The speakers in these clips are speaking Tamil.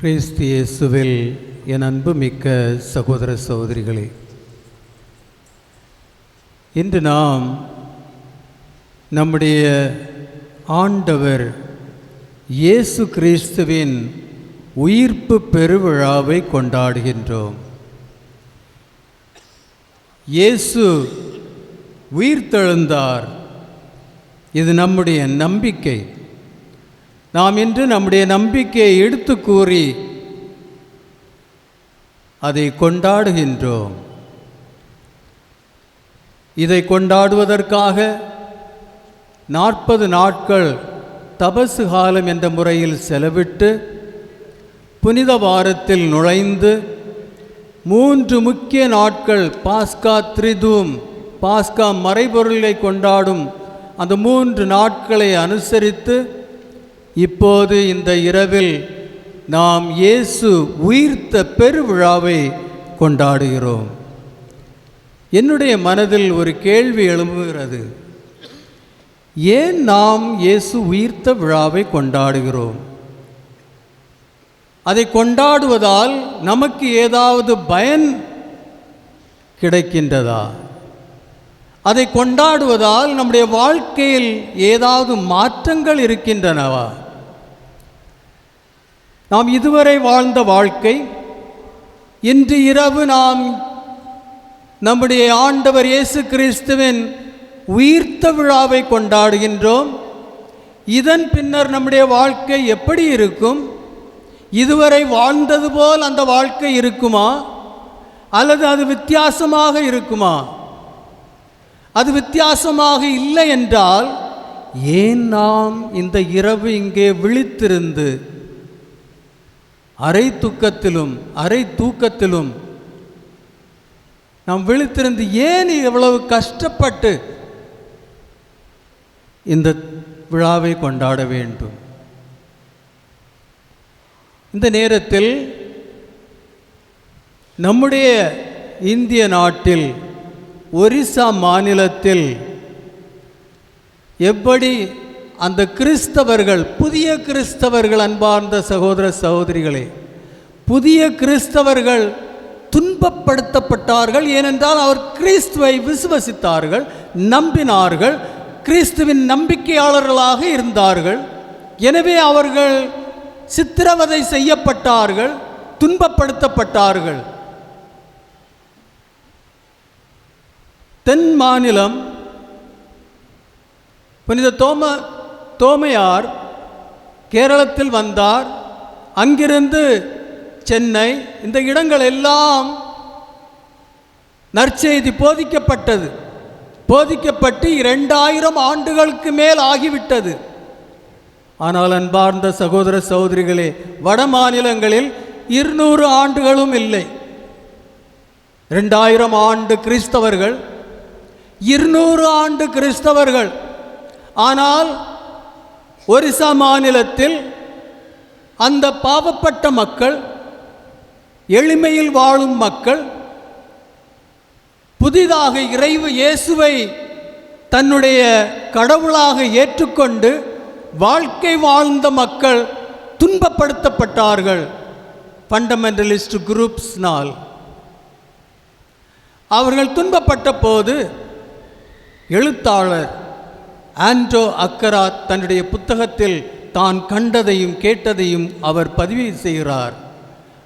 கிறிஸ்து இயேசுவில் என் அன்புமிக்க சகோதர சகோதரிகளே இன்று நாம் நம்முடைய ஆண்டவர் இயேசு கிறிஸ்துவின் உயிர்ப்பு பெருவிழாவை கொண்டாடுகின்றோம். இயேசு உயிர்த்தெழுந்தார். இது நம்முடைய நம்பிக்கை. நாம் இன்று நம்முடைய நம்பிக்கையை எடுத்து கூறி அதை கொண்டாடுகின்றோம். இதை கொண்டாடுவதற்காக நாற்பது நாட்கள் தபசு காலம் என்ற முறையில் செலவிட்டு புனித வாரத்தில் நுழைந்து மூன்று முக்கிய நாட்கள் பாஸ்கா த்ரிதூம் பாஸ்கா மறைபொருளை கொண்டாடும் அந்த மூன்று நாட்களை அனுசரித்து இப்போது இந்த இரவில் நாம் இயேசு உயிர்த்த பெருவிழாவை கொண்டாடுகிறோம். என்னுடைய மனதில் ஒரு கேள்வி எழும்புகிறது. ஏன் நாம் இயேசு உயிர்த்த விழாவை கொண்டாடுகிறோம்? அதை கொண்டாடுவதால் நமக்கு ஏதாவது பயன் கிடைக்கின்றதா? அதை கொண்டாடுவதால் நம்முடைய வாழ்க்கையில் ஏதாவது மாற்றங்கள் இருக்கின்றனவா? நாம் இதுவரை வாழ்ந்த வாழ்க்கை இன்று இரவு நாம் நம்முடைய ஆண்டவர் இயேசு கிறிஸ்துவின் உயிர்த்த விழாவை கொண்டாடுகின்றோம். இதன் பின்னர் நம்முடைய வாழ்க்கை எப்படி இருக்கும்? இதுவரை வாழ்ந்தது போல் அந்த வாழ்க்கை இருக்குமா? அல்லது அது வித்தியாசமாக இருக்குமா? அது வித்தியாசமாக இல்லை என்றால் ஏன் நாம் இந்த இரவு இங்கே விழித்திருந்து அரை தூக்கத்திலும் அரை தூக்கத்திலும் நாம் விழித்திருந்து ஏன் இவ்வளவு கஷ்டப்பட்டு இந்த விழாவை கொண்டாட வேண்டும்? இந்த நேரத்தில் நம்முடைய இந்திய நாட்டில் ஒரிசா மாநிலத்தில் எப்படி அந்த கிறிஸ்தவர்கள் புதிய கிறிஸ்தவர்கள் அன்பார்ந்த சகோதர சகோதரிகளே புதிய கிறிஸ்தவர்கள் துன்பப்படுத்தப்பட்டார்கள் ஏனென்றால் அவர் கிறிஸ்துவை விசுவசித்தார்கள் நம்பினார்கள் கிறிஸ்துவின் நம்பிக்கையாளர்களாக இருந்தார்கள். எனவே அவர்கள் சித்திரவதை செய்யப்பட்டார்கள் துன்பப்படுத்தப்பட்டார்கள். தென் மாநிலம் புனித தோம தோமையார் கேரளத்தில் வந்தார். அங்கிருந்து சென்னை இந்த இடங்கள் எல்லாம் நற்செய்தி போதிக்கப்பட்டது. போதிக்கப்பட்டு இரண்டாயிரம் ஆண்டுகளுக்கு மேல் ஆகிவிட்டது. ஆனால் அன்பார்ந்த சகோதர சகோதரிகளே வட மாநிலங்களில் இருநூறு ஆண்டுகளும் இல்லை. ரெண்டாயிரம் ஆண்டு கிறிஸ்தவர்கள் இருநூறு ஆண்டு கிறிஸ்தவர்கள். ஆனால் ஒரிசா மாநிலத்தில் அந்த பாவப்பட்ட மக்கள் எளிமையில் வாழும் மக்கள் புதிதாக இறைவு இயேசுவை தன்னுடைய கடவுளாக ஏற்றுக்கொண்டு வாழ்க்கை வாழ்ந்த மக்கள் துன்பப்படுத்தப்பட்டார்கள். ஃபண்டமெண்டலிஸ்ட் குரூப்ஸ்னால் அவர்கள் துன்பப்பட்ட போது எழுத்தாளர் ஆண்டோ அக்கரா தன்னுடைய புத்தகத்தில் தான் கண்டதையும் கேட்டதையும் அவர் பதிவு செய்கிறார்.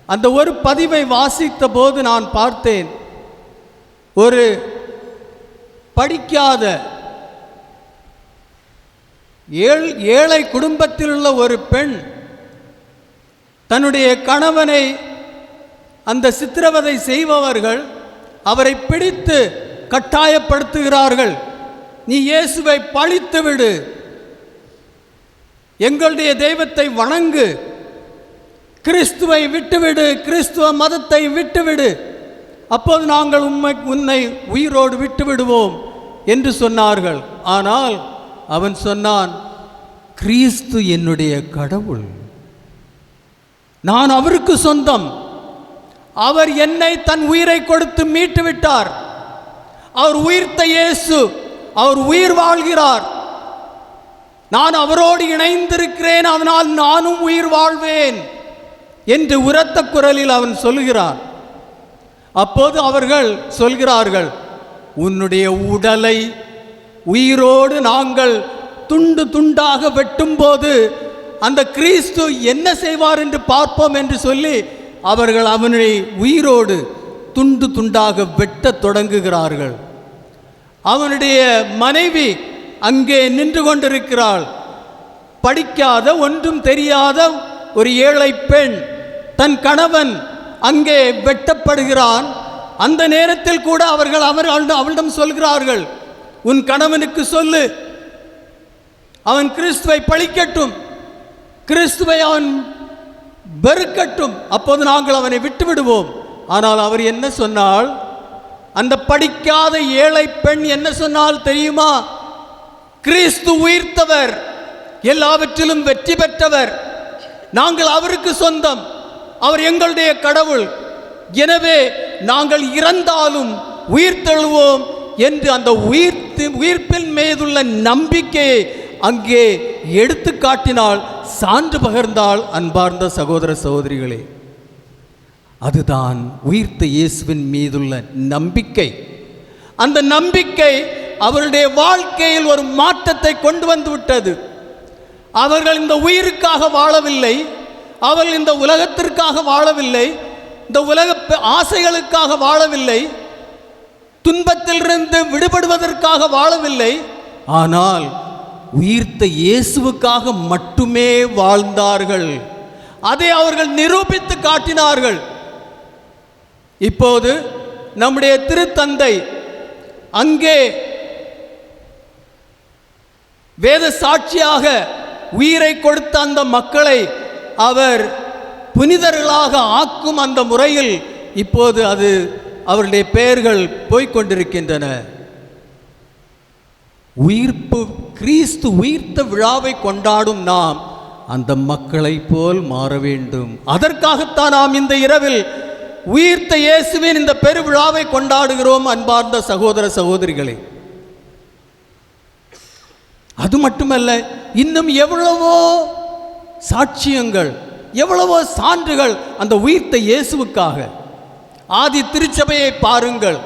அந்த ஒரு பதிவை வாசித்த போது நான் பார்த்தேன். ஒரு படிக்காத ஏழ் ஏழை குடும்பத்தில் உள்ள ஒரு பெண் தன்னுடைய கணவனை அந்த சித்திரவதை செய்பவர்கள் அவரை பிடித்து கட்டாயப்படுத்துகிறார்கள். நீ இயேசுவை பழித்து விடு. எங்களுடைய தெய்வத்தை வணங்கு. கிறிஸ்துவை விட்டுவிடு. கிறிஸ்துவ மதத்தை விட்டுவிடு. அப்போது நாங்கள் உண்மை உன்னை உயிரோடு விட்டு விடுவோம் என்று சொன்னார்கள். ஆனால் அவன் சொன்னான் கிறிஸ்து என்னுடைய கடவுள். நான் அவருக்கு சொந்தம். அவர் என்னை தன் உயிரை கொடுத்து மீட்டு விட்டார் அவர் உயிர்த்த இயேசு அவர் உயிர் வாழ்கிறார். நான் அவரோடு இணைந்திருக்கிறேன் அதனால் நானும் உயிர் வாழ்வேன் என்று உரத்த குரலில் அவன் சொல்கிறான் அப்போது அவர்கள் சொல்கிறார்கள் உன்னுடைய உடலை உயிரோடு நாங்கள் துண்டு துண்டாக வெட்டும்போது அந்த கிறிஸ்து என்ன செய்வார் என்று பார்ப்போம் என்று சொல்லி அவர்கள் அவனை உயிரோடு துண்டு துண்டாக வெட்டத் தொடங்குகிறார்கள். அவனுடைய மனைவி அங்கே நின்று கொண்டிருக்கிறாள். படிக்காத ஒன்றும் தெரியாத ஒரு ஏழை பெண் தன் கணவன் அங்கே வெட்டப்படுகிறான். அந்த நேரத்தில் கூட அவர்கள் அவர் அவளிடம் அவளிடம் சொல்கிறார்கள் உன் கணவனுக்கு சொல்லு. அவன் கிறிஸ்துவை பழிக்கட்டும். கிறிஸ்துவை அவன் வெறுக்கட்டும். அப்போது நாங்கள் அவனை விட்டு விடுவோம் ஆனால் அவர் என்ன சொன்னால் அந்த படிக்காத ஏழை பெண் என்ன சொன்னால் தெரியுமா? கிறிஸ்து உயிர்த்தவர் எல்லாவற்றிலும் வெற்றி பெற்றவர். நாங்கள் அவருக்கு சொந்தம் அவர் எங்களுடைய கடவுள். எனவே நாங்கள் இறந்தாலும் உயிர்த்தெழுவோம் என்று அந்த உயிர்த்து உயிர்ப்பின் மீதுள்ள நம்பிக்கையை அங்கே எடுத்து காட்டினால் சான்று பகர்ந்தால் அன்பார்ந்த சகோதர சகோதரிகளே அதுதான் உயிர்த்த இயேசுவின் மீதுள்ள நம்பிக்கை. அந்த நம்பிக்கை அவருடைய வாழ்க்கையில் ஒரு மாற்றத்தை கொண்டு வந்து விட்டது. அவர்கள் இந்த உயிருக்காக வாழவில்லை. அவர்கள் இந்த உலகத்திற்காக வாழவில்லை. இந்த உலக ஆசைகளுக்காக வாழவில்லை. துன்பத்திலிருந்து விடுபடுவதற்காக வாழவில்லை. ஆனால் உயிர்த்த இயேசுவுக்காக மட்டுமே வாழ்ந்தார்கள். அதை அவர்கள் நிரூபித்து காட்டினார்கள். இப்போது நம்முடைய திருத்தந்தை அங்கே வேத சாட்சியாக உயிரை கொடுத்த அந்த மக்களை அவர் புனிதர்களாக ஆக்கும் அந்த முறையில் இப்போது அது அவருடைய பெயர்கள் போய்க் கொண்டிருக்கின்றன உயிர்ப்பு கிறிஸ்து உயிர்த்த விழாவை கொண்டாடும் நாம் அந்த மக்களைப் போல் மாற வேண்டும். அதற்காகத்தான் நாம் இந்த இரவில் உயிர்த்த இயேசுவின் இந்த பெருவிழாவை கொண்டாடுகிறோம் அன்பார்ந்த சகோதர சகோதரிகளே. அது மட்டுமல்ல இன்னும் எவ்வளவோ சாட்சியங்கள் எவ்வளவோ சான்றுகள் அந்த உயிர்த்த இயேசுவுக்காக. ஆதி திருச்சபையை பாருங்கள்.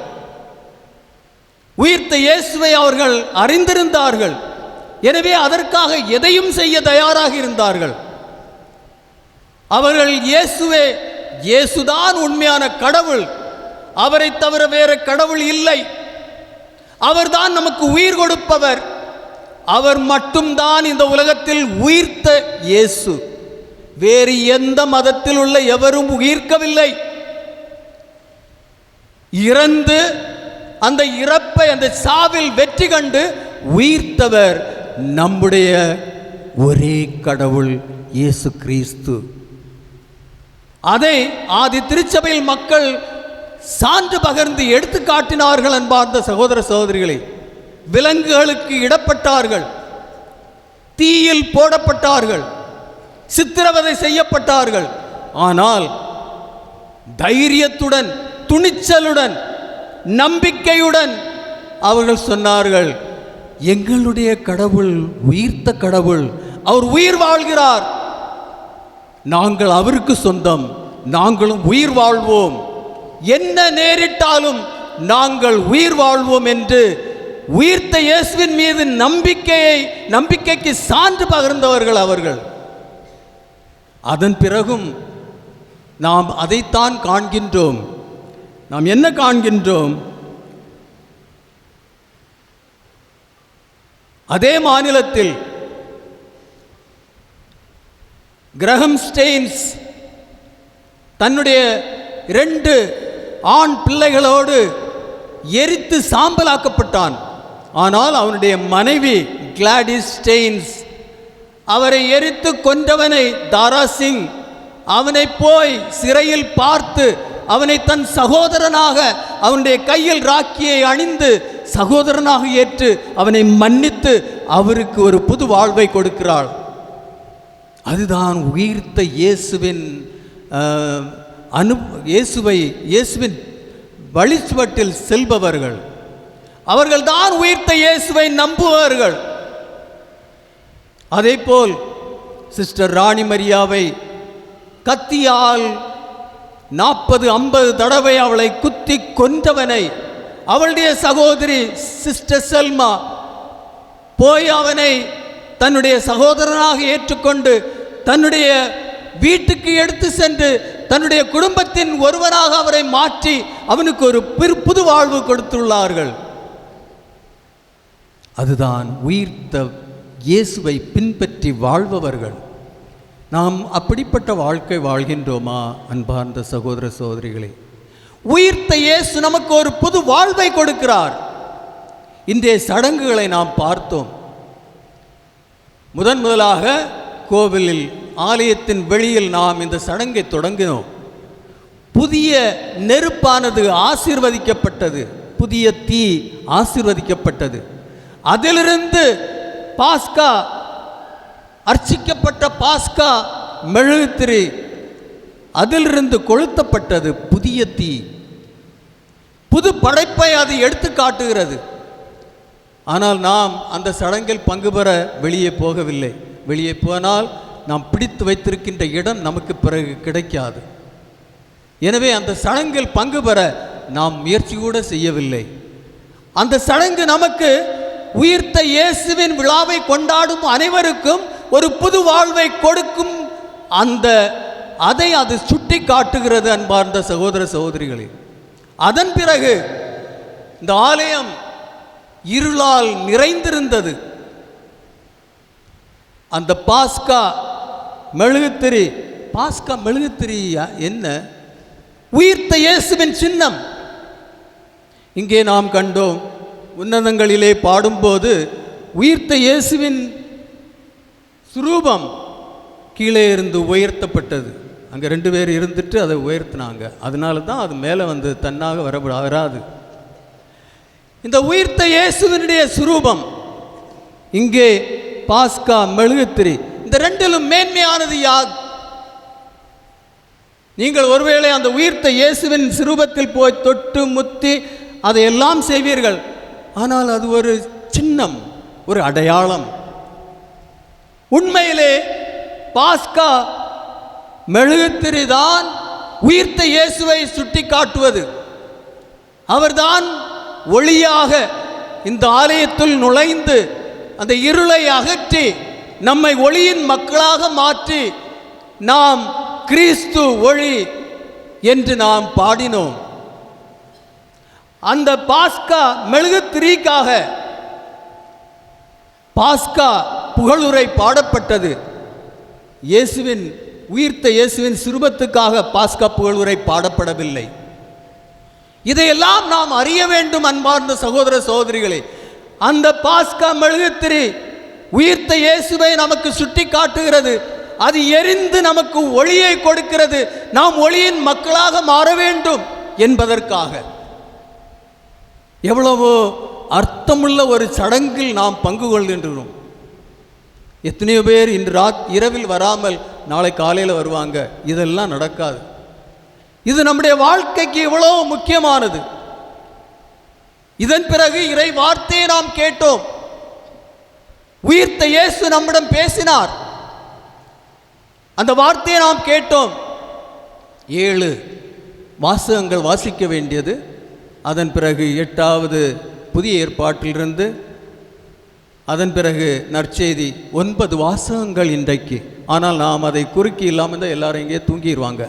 உயிர்த்த இயேசுவை அவர்கள் அறிந்திருந்தார்கள். எனவே அதற்காக எதையும் செய்ய தயாராக இருந்தார்கள். அவர்கள் இயேசுவே இயேசுதான் உண்மையான கடவுள். அவரை தவிர வேற கடவுள் இல்லை. அவர்தான் நமக்கு உயிர் கொடுப்பவர். அவர் மட்டும்தான் இந்த உலகத்தில் உயிர்த்த இயேசு. வேறு எந்த மதத்தில் உள்ள எவரும் உயிர்க்கவில்லை. இறந்து அந்த இறப்பை அந்த சாவில் வெற்றி கண்டு உயிர்த்தவர் நம்முடைய ஒரே கடவுள் இயேசு கிறிஸ்து. அதை ஆதி திருச்சபையில் மக்கள் சான்று பகர்ந்து எடுத்து காட்டினார்கள் அன்பார்ந்த சகோதர சகோதரிகளை. விலங்குகளுக்கு இடப்பட்டார்கள். தீயில் போடப்பட்டார்கள். சித்திரவதை செய்யப்பட்டார்கள். ஆனால் தைரியத்துடன் துணிச்சலுடன் நம்பிக்கையுடன் அவர்கள் சொன்னார்கள் எங்களுடைய கடவுள் உயிர்த்த கடவுள். அவர் உயிர் வாழ்கிறார். நாங்கள் அவருக்கு சொந்தம். நாங்களும் உயிர் வாழ்வோம். என்ன நேரிட்டாலும் நாங்கள் உயிர் வாழ்வோம் என்று உயிர்த்த இயேசுவின் மீது நம்பிக்கையை நம்பிக்கைக்கு சான்று பகிர்ந்தவர்கள் அவர்கள். அதன் பிறகும் நாம் அதைத்தான் காண்கின்றோம். நாம் என்ன காண்கின்றோம்? அதே மாநிலத்தில் கிரகம் ஸ்டெயின்ஸ் தன்னுடைய இரண்டு ஆண் பிள்ளைகளோடு எரித்து சாம்பலாக்கப்பட்டான். ஆனால் அவனுடைய மனைவி கிளாடிஸ் ஸ்டெயின்ஸ் அவரை எரித்து கொன்றவனை தாரா சிங் அவனை போய் சிறையில் பார்த்து அவனை தன் சகோதரனாக அவனுடைய கையில் ராக்கியை அணிந்து சகோதரனாக ஏற்று அவனை மன்னித்து அவருக்கு ஒரு புது வாழ்வை கொடுக்கிறாள். அதுதான் உயிர்த்த இயேசுவின் அனு இயேசுவை இயேசுவின் வழிச்சுவட்டில் செல்பவர்கள். அவர்கள் தான் உயிர்த்த இயேசுவை நம்புவார்கள். அதே போல் சிஸ்டர் ராணி மரியாவை கத்தியால் நாற்பது ஐம்பது தடவை அவளை குத்தி கொன்றவனை அவளுடைய சகோதரி சிஸ்டர் செல்மா போய் அவனை தன்னுடைய சகோதரனாக ஏற்றுக்கொண்டு தன்னுடைய வீட்டுக்கு எடுத்து சென்று தன்னுடைய குடும்பத்தின் ஒருவராக அவரை மாற்றி அவனுக்கு ஒரு புது வாழ்வு கொடுத்துள்ளார்கள். அதுதான் உயிர்த்த இயேசுவை பின்பற்றி வாழ்பவர்கள். நாம் அப்படிப்பட்ட வாழ்க்கை வாழ்கின்றோமா அன்பார்ந்த சகோதர சகோதரிகளே? உயிர்த்த இயேசு நமக்கு ஒரு புது வாழ்வை கொடுக்கிறார். இன்றைய சடங்குகளை நாம் பார்த்தோம். முதன் முதலாக கோவிலில் ஆலயத்தின் வெளியில் நாம் இந்த சடங்கை தொடங்கினோம். புதிய நெருப்பானது ஆசீர்வதிக்கப்பட்டது. புதிய தீ ஆசீர்வதிக்கப்பட்டது. அதிலிருந்து பாஸ்கா அர்ச்சிக்கப்பட்ட பாஸ்கா மெழுகுத்திரி அதிலிருந்து கொளுத்தப்பட்டது புதிய தீ. புது படைப்பை அது எடுத்து காட்டுகிறது. ஆனால் நாம் அந்த சடங்கில் பங்கு பெற வெளியே போகவில்லை. வெளியே போனால் நாம் பிடித்து வைத்திருக்கின்ற இடம் நமக்கு பிறகு கிடைக்காது. எனவே அந்த சடங்கில் பங்கு பெற நாம் முயற்சி கூட செய்யவில்லை. அந்த சடங்கு நமக்கு உயிர்த்த இயேசுவின் விழாவை கொண்டாடும் அனைவருக்கும் ஒரு புது வாழ்வை கொடுக்கும் அந்த அதை அது சுட்டி காட்டுகிறது அன்பார்ந்த சகோதர சகோதரிகளே. அதன் பிறகு இந்த ஆலயம் இருளால் நிறைந்திருந்தது. அந்த பாஸ்கா மெழுகுத்திரி பாஸ்கா மெழுகுத்திரியா என்ன? உயிர்த்த இயேசுவின் சின்னம். இங்கே நாம் கண்டோம் உன்னதங்களிலே பாடும்போது உயிர்த்த இயேசுவின் சுரூபம் கீழே இருந்து உயர்த்தப்பட்டது. அங்கே ரெண்டு பேர் இருந்துட்டு அதை உயர்த்தினாங்க. அதனால தான் அது மேலே வந்து தன்னாக வர வராது. இந்த உயிர்த்த இயேசுவினுடைய சுரூபம் இங்கே பாஸ்கா மெழுகுத்திரி இந்த ரெண்டிலும் மேன்மையானது யார்? நீங்கள் ஒருவேளை அந்த உயிர்த்த இயேசுவின் சிறுபத்தில் போய் தொட்டு முத்தி அதையெல்லாம் செய்வீர்கள். ஆனால் அது ஒரு சின்னம் ஒரு அடையாளம். உண்மையிலே பாஸ்கா மெழுகுத்திரிதான் உயிர்த்த இயேசுவை சுட்டி காட்டுவது அவர்தான் ஒளியாக இந்த ஆலயத்தில் நுழைந்து அந்த இருளை அகற்றி நம்மை ஒளியின் மக்களாக மாற்றி நாம் கிறிஸ்து ஒளி என்று நாம் பாடினோம். அந்த பாஸ்கா மெழுகுத்திரிக்காக பாஸ்கா புகழுரை பாடப்பட்டது. இயேசுவின் உயிர்த்த இயேசுவின் சிறுபத்துக்காக பாஸ்கா புகழுரை பாடப்படவில்லை. இதையெல்லாம் நாம் அறிய வேண்டும் அன்பார்ந்த சகோதர சகோதரிகளே. அந்த பாஸ்கா மெழுகுத்திரி உயிர்த்த இயேசுவை நமக்கு சுட்டி காட்டுகிறது அது எரிந்து நமக்கு ஒளியை கொடுக்கிறது. நாம் ஒளியின் மக்களாக மாற வேண்டும் என்பதற்காக. எவ்வளவோ அர்த்தமுள்ள ஒரு சடங்கில் நாம் பங்கு கொள்கின்றோம். எத்தனையோ பேர் இன்று ராத் இரவில் வராமல் நாளை காலையில் வருவாங்க. இதெல்லாம் நடக்காது. இது நம்முடைய வாழ்க்கைக்கு இவ்வளவு முக்கியமானது. இதன் பிறகு இறை வார்த்தையை நாம் கேட்டோம். உயிர்த்த இயேசு நம்மிடம் பேசினார். அந்த வார்த்தையை நாம் கேட்டோம். ஏழு வாசகங்கள் வாசிக்க வேண்டியது. அதன் பிறகு எட்டாவது புதிய ஏற்பாட்டிலிருந்து அதன் பிறகு நற்செய்தி ஒன்பது வாசகங்கள் இன்றைக்கு. ஆனால் நாம் அதை குறுக்கி இல்லாமல் தான் எல்லாரும் இங்கே தூங்கிடுவாங்க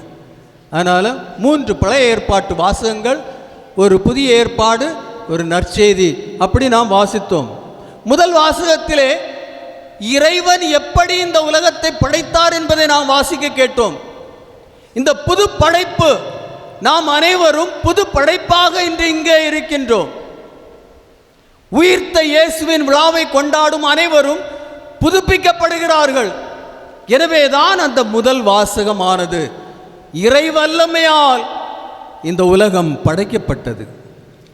அதனால் மூன்று பழைய ஏற்பாட்டு வாசகங்கள் ஒரு புதிய ஏற்பாடு ஒரு நற்செய்தி. அப்படி நாம் வாசித்தோம். முதல் வாசகத்திலே இறைவன் எப்படி இந்த உலகத்தை படைத்தார் என்பதை நாம் வாசிக்க கேட்டோம். இந்த புது படைப்பு நாம் அனைவரும் புது படைப்பாக இன்று இங்கே இருக்கின்றோம். உயிர்த்த இயேசுவின் விழாவை கொண்டாடும் அனைவரும் புதுப்பிக்கப்படுகிறார்கள். எனவேதான் அந்த முதல் வாசகமானது. இறை வல்லமையால் இந்த உலகம் படைக்கப்பட்டது.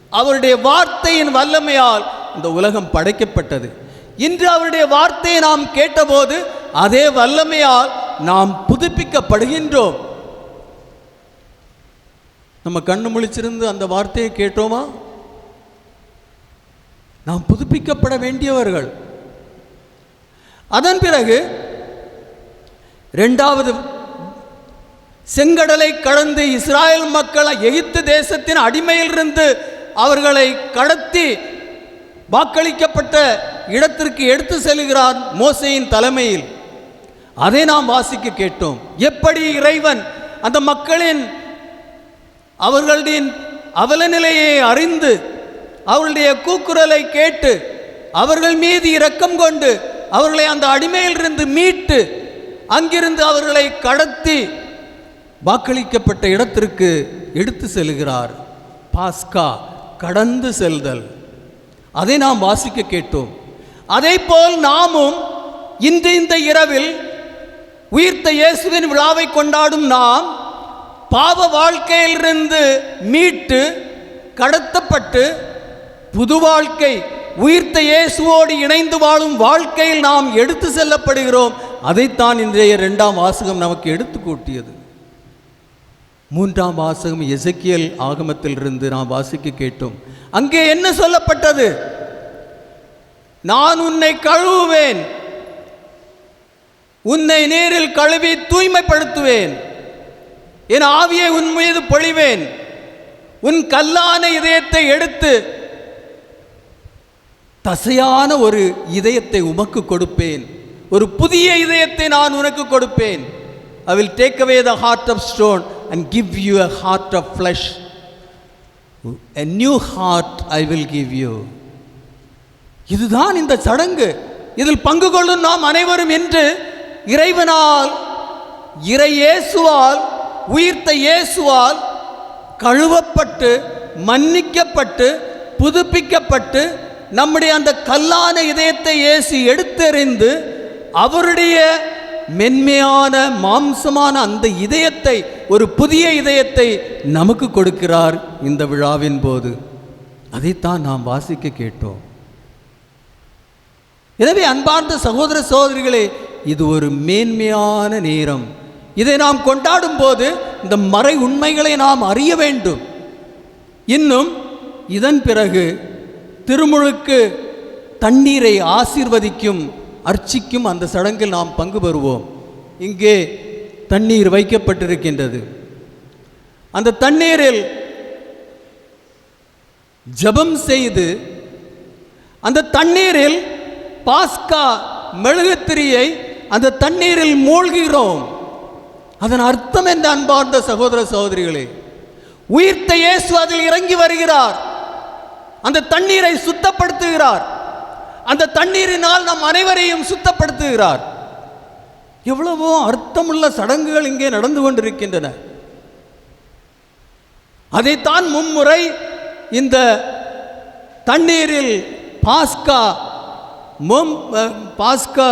அவருடைய வார்த்தையின் வல்லமையால் இந்த உலகம் படைக்கப்பட்டது. இன்று அவருடைய வார்த்தையை நாம் கேட்டபோது அதே வல்லமையால் நாம் புதுப்பிக்கப்படுகின்றோம். நம்ம கண்ணு முழிச்சிருந்து அந்த வார்த்தையை கேட்டோமா? நாம் புதுப்பிக்கப்பட வேண்டியவர்கள். அதன் பிறகு ரெண்டாவது செங்கடலை கடந்து இஸ்ராயல் மக்கள் எகிப்து தேசத்தின் அடிமையிலிருந்து அவர்களை கடத்தி வாக்களிக்கப்பட்ட இடத்திற்கு எடுத்து செல்கிறார் மோசையின் தலைமையில். அதை நாம் வாசிக்க கேட்டோம். எப்படி இறைவன் அந்த மக்களின் அவர்களுடைய அவல நிலையை அறிந்து அவர்களுடைய கூக்குரலை கேட்டு அவர்கள் மீது இரக்கம் கொண்டு அவர்களை அந்த அடிமையிலிருந்து மீட்டு அங்கிருந்து அவர்களை கடத்தி வாக்களிக்கப்பட்ட இடத்திற்கு எடுத்து செல்கிறார். பாஸ்கா கடந்து செல்தல். அதை நாம் வாசிக்க கேட்டோம். அதே போல் நாமும் இன்று இந்த இரவில் உயிர்த்த இயேசுவின் விழாவை கொண்டாடும் நாம் பாவ வாழ்க்கையிலிருந்து மீட்டு கடத்தப்பட்டு புது வாழ்க்கை உயிர்த்த இயேசுவோடு இணைந்து வாழும் வாழ்க்கையில் நாம் எடுத்து செல்லப்படுகிறோம். அதைத்தான் இன்றைய ரெண்டாம் வாசகம் நமக்கு எடுத்து கூட்டியது. மூன்றாம் வாசகம் எசக்கியல் ஆகமத்திலிருந்து நாம் வாசிக்க கேட்டோம். அங்கே என்ன சொல்லப்பட்டது? நான் உன்னை கழுவுவேன். உன்னை நீரில் கழுவி தூய்மைப்படுத்துவேன். என் ஆவியை உன் மீது பொழிவேன். உன் கல்லான இதயத்தை எடுத்து தசையான ஒரு இதயத்தை உமக்கு கொடுப்பேன். ஒரு புதிய இதயத்தை நான் உனக்கு கொடுப்பேன். I will take away the heart of stone and give you a heart of flesh a new heart I will give you இதுதான் இந்த சடங்கு. இதில் பங்கு கொள்ளும் நாம் அனைவரும் என்று இறைவனால் இறை இயேசுவால் உயிர்த்த இயேசுவால் கழுவப்பட்டு மன்னிக்கப்பட்டு புதுப்பிக்கப்பட்டு நம்முடைய அந்த கல்லான இதயத்தை இயேசு எடுத்தெறிந்து அவருடைய மென்மையான மாம்சமான அந்த இதயத்தை ஒரு புதிய இதயத்தை நமக்கு கொடுக்கிறார் இந்த விழாவின் போது. அதைத்தான் நாம் வாசிக்க கேட்டோம். எனவே அன்பார்ந்த சகோதர சகோதரிகளே இது ஒரு மேன்மையான நேரம். இதை நாம் கொண்டாடும் போது இந்த மறை உண்மைகளை நாம் அறிய வேண்டும். இன்னும் இதன் பிறகு திருமுழுக்கு தண்ணீரை ஆசிர்வதிக்கும் அர்ச்சிக்கும் அந்த சடங்கில் நாம் பங்கு பெறுவோம். இங்கே தண்ணீர் வைக்கப்பட்டிருக்கின்றது. அந்த தண்ணீரில் ஜெபம் செய்து அந்த தண்ணீரில் பாஸ்கா மெழுகுத்திரியை அந்த தண்ணீரில் மூழ்கிறோம். அதன் அர்த்தம் என்ற அன்பார்ந்த சகோதர சகோதரிகளே? உயிர்த்த இயேசு அதில் இறங்கி வருகிறார். அந்த தண்ணீரை சுத்தப்படுத்துகிறார். அந்த தண்ணீரினால் நம் அனைவரையும் சுத்தப்படுத்துகிறார். எவ்வளவோ அர்த்தமுள்ள சடங்குகள் இங்கே நடந்து கொண்டிருக்கின்றன. அதைத்தான் மும்முறை இந்த தண்ணீரில் பாஸ்கா மொம் பாஸ்கா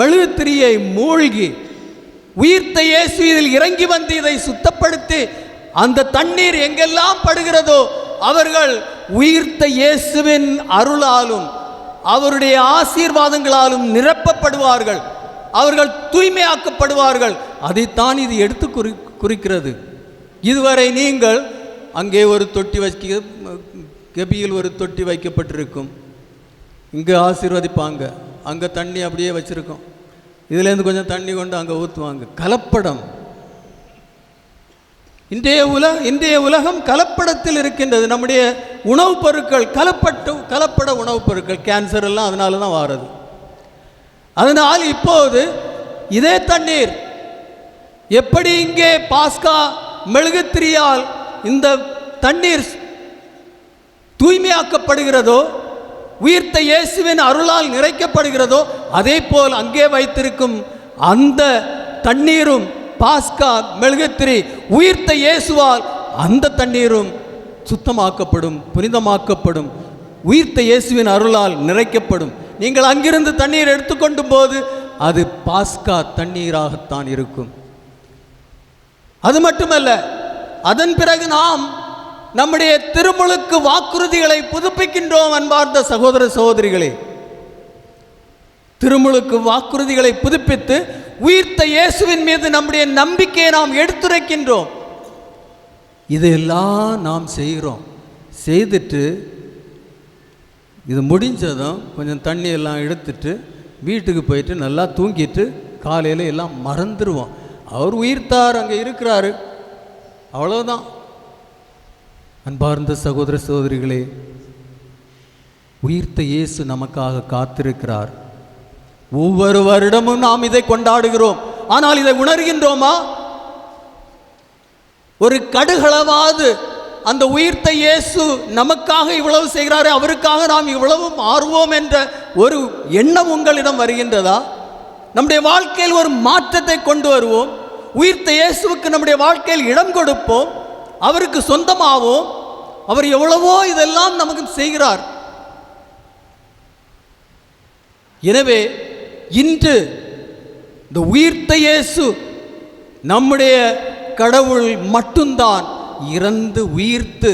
மெழுகுத்திரியை மூழ்கி உயிர்த்த இயேசு இதில் இறங்கி வந்து இதை சுத்தப்படுத்தி அந்த தண்ணீர் எங்கெல்லாம் படுகிறதோ அவர்கள் உயிர்த்த இயேசுவின் அருளாலும் அவருடைய ஆசீர்வாதங்களாலும் நிரப்பப்படுவார்கள். அவர்கள் தூய்மையாக்கப்படுவார்கள். அதைத்தான் இது எடுத்து குறி குறிக்கிறது. இதுவரை நீங்கள் அங்கே ஒரு தொட்டி வைக்க கெபியில் ஒரு தொட்டி வைக்கப்பட்டிருக்கும். இங்கே ஆசீர்வதிப்பாங்க. அங்கே தண்ணி அப்படியே வச்சுருக்கோம். இதுலேருந்து கொஞ்சம் தண்ணி கொண்டு அங்கே ஊற்றுவாங்க கலப்படம். இன்றைய உலக இன்றைய உலகம் கலப்படத்தில் இருக்கின்றது. நம்முடைய உணவுப் பொருட்கள் கலப்பட்டு கலப்பட உணவுப் பொருட்கள் கேன்சர் எல்லாம் அதனால தான் வாரது. அதனால் இப்போது இதே தண்ணீர் எப்படி இங்கே பாஸ்கா மெழுகுத்திரியால் இந்த தண்ணீர் தூய்மையாக்கப்படுகிறதோ உயிர்த்த இயேசுவின் அருளால் நிறைக்கப்படுகிறதோ அதே போல் அங்கே வைத்திருக்கும் அந்த தண்ணீரும் பாஸ்கா மெழுகுத்திரி உயிர்த்த இயேசுவால் அந்த தண்ணீரும் சுத்தமாக்கப்படும் புனிதமாக்கப்படும். உயிர்த்த இயேசுவின் அருளால் நிறைக்கப்படும். நீங்கள் அங்கிருந்து தண்ணீர் எடுத்துக்கொண்டு போது அது பாஸ்கா தண்ணீராகத்தான் இருக்கும். அது மட்டுமல்ல அதன் பிறகு நாம் நம்முடைய திருமுழுக்கு வாக்குறுதிகளை புதுப்பிக்கின்றோம் அன்பார்ந்த சகோதர சகோதரிகளே. திருமுழுக்கு வாக்குறுதிகளை புதுப்பித்து உயிர்த்த இயேசுவின் மீது நம்முடைய நம்பிக்கையை நாம் எடுத்துரைக்கின்றோம். இதையெல்லாம் நாம் செய்கிறோம். செய்துட்டு இது முடிஞ்சதும் கொஞ்சம் தண்ணி எல்லாம் எடுத்துட்டு வீட்டுக்கு போயிட்டு நல்லா தூங்கிட்டு காலையில் எல்லாம் மறந்துடுவோம் அவர் உயிர்த்தார் அங்கே இருக்கிறாரு. அவ்வளோதான் அன்பார்ந்த சகோதர சகோதரிகளே உயிர்த்த இயேசு நமக்காக காத்திருக்கிறார். ஒவ்வொரு வருடமும் நாம் இதை கொண்டாடுகிறோம். ஆனால் இதை உணர்கின்றோமா? ஒரு கடுகளவாவது அந்த உயிர்த்த இயேசு நமக்காக இவ்வளவு செய்கிறாரே அவருக்காக நாம் இவ்வளவு மாறுவோம் என்ற ஒரு எண்ணம் உங்களிடம் வருகின்றதா? நம்முடைய வாழ்க்கையில் ஒரு மாற்றத்தை கொண்டு வருவோம். உயிர்த்த இயேசுவுக்கு நம்முடைய வாழ்க்கையில் இடம் கொடுப்போம். அவருக்கு சொந்தமாவோம். அவர் எவ்வளவோ இதெல்லாம் நமக்கு செய்கிறார். எனவே இன்று இந்த உயிர்த்த இயேசு நம்முடைய கடவுள் மட்டும்தான் இறந்து உயிர்த்து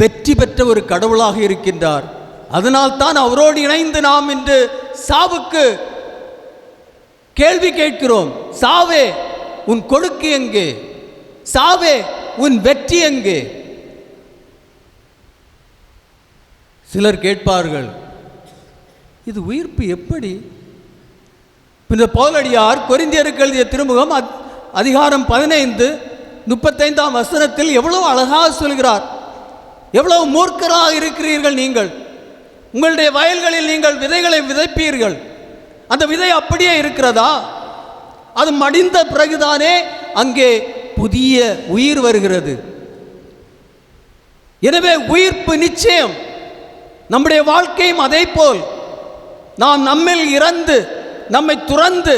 வெற்றி பெற்ற ஒரு கடவுளாக இருக்கின்றார். அதனால் தான் அவரோடு இணைந்து நாம் இன்று சாவுக்கு கேள்வி கேட்கிறோம். சாவே உன் கொடுக்கு எங்கே? சாவே உன் வெற்றி எங்கே? சிலர் கேட்பார்கள் இது உயிர்ப்பு எப்படி? இந்த பவுலடியார் கொரிந்தியருக்கு எழுதிய திருமுகம் அத்- அதிகாரம் பதினைந்து முப்பத்தைந்தாம் வசனத்தில் எவ்வளவு அழகாக சொல்கிறார். எவ்வளவு மூர்க்கராக இருக்கிறீர்கள் நீங்கள். உங்களுடைய வயல்களில் நீங்கள் விதைகளை விதைப்பீர்கள். அந்த விதை அப்படியே இருக்கிறதா? அது மடிந்த பிறகுதானே அங்கே புதிய உயிர் வருகிறது. எனவே உயிர்ப்பு நிச்சயம். நம்முடைய வாழ்க்கையும் அதே போல் நாம் நம்மில் இறந்து நம்மை துறந்து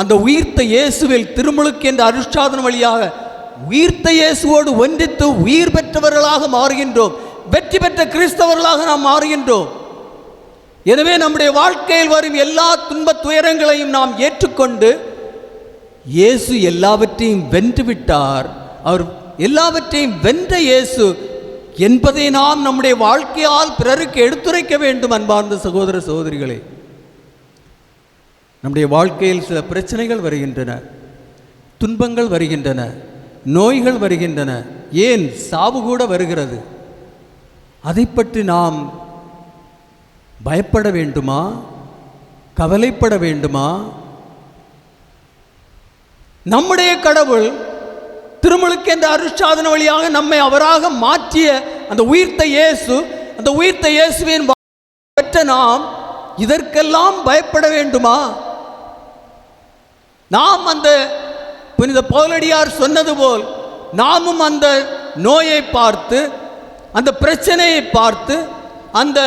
அந்த உயிர்த்த இயேசுவில் திருமுழுக்கு என்ற அனுஷ்டாதனம் வழியாக உயிர்த்த இயேசுவோடு ஒன்றித்து உயிர் பெற்றவர்களாக மாறுகின்றோம். வெற்றி பெற்ற கிறிஸ்தவர்களாக நாம் மாறுகின்றோம். எனவே நம்முடைய வாழ்க்கையில் வரும் எல்லா துன்பத் துயரங்களையும் நாம் ஏற்றுக்கொண்டு இயேசு எல்லாவற்றையும் வென்று விட்டார். அவர் எல்லாவற்றையும் வென்ற இயேசு என்பதை நாம் நம்முடைய வாழ்க்கையால் பிறருக்கு எடுத்துரைக்க வேண்டும் அன்பார்ந்த சகோதர சகோதரிகளே. நம்முடைய வாழ்க்கையில் சில பிரச்சனைகள் வருகின்றன துன்பங்கள் வருகின்றன நோய்கள் வருகின்றன ஏன் சாவு கூட வருகிறது? அதை பற்றி நாம் பயப்பட வேண்டுமா? கவலைப்பட வேண்டுமா? நம்முடைய கடவுள் திருமலுக்கு என்ற அருட்சாதன வழியாக நம்மை அவராக மாற்றிய அந்த உயிர்த்த இயேசு அந்த உயிர்த்த இயேசுவின் பெற்ற நாம் இதற்கெல்லாம் பயப்பட வேண்டுமா? நாம் அந்த புனித பவுலடியார் சொன்னது போல் நாமும் அந்த நோயை பார்த்து அந்த பிரச்சனையை பார்த்து அந்த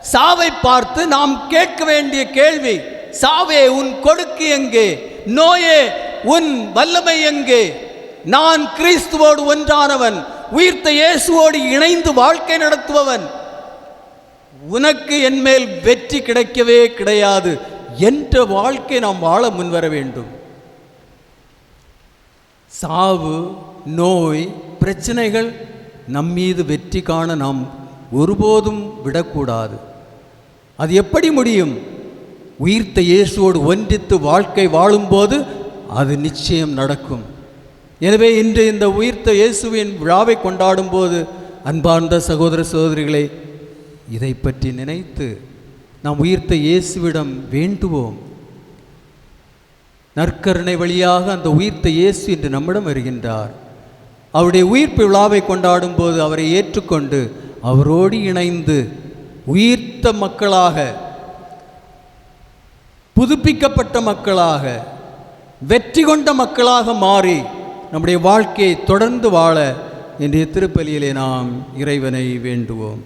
சாவை பார்த்து நாம் கேட்க வேண்டிய கேள்வி சாவே உன் கொடுக்கு எங்கே? நோயே உன் வல்லமை எங்கே? நான் கிறிஸ்துவோடு ஒன்றானவன் உயிர்த்த இயேசுவோடு இணைந்து வாழ்க்கை நடத்துபவன். உனக்கு என் மேல் வெற்றி கிடைக்கவே கிடையாது. என்ற வாழ்க்கை நாம் வாழ முன்வர வேண்டும். சாவு நோய் பிரச்சனைகள் நம்மீது வெற்றி காண நாம் ஒருபோதும் விடக்கூடாது. அது எப்படி முடியும்? உயிர்த்த இயேசுவோடு ஒன்றித்து வாழ்க்கை வாழும்போது அது நிச்சயம் நடக்கும். எனவே இன்று இந்த உயிர்த்த இயேசுவின் விழாவை கொண்டாடும் போது அன்பார்ந்த சகோதர சகோதரிகளை இதை பற்றி நினைத்து நாம் உயிர்த்த இயேசுவிடம் வேண்டுவோம். நற்கருணை வழியாக அந்த உயிர்த்த இயேசு இன்று நம்மிடம் வருகின்றார். அவருடைய உயிர்ப்பு விழாவை கொண்டாடும் போது அவரை ஏற்றுக்கொண்டு அவரோடு இணைந்து உயிர்த்த மக்களாக புதுப்பிக்கப்பட்ட மக்களாக வெற்றி கொண்ட மக்களாக மாறி நம்முடைய வாழ்க்கையை தொடர்ந்து வாழ இன்றைய திருப்பலியிலே நாம் இறைவனை வேண்டுவோம்.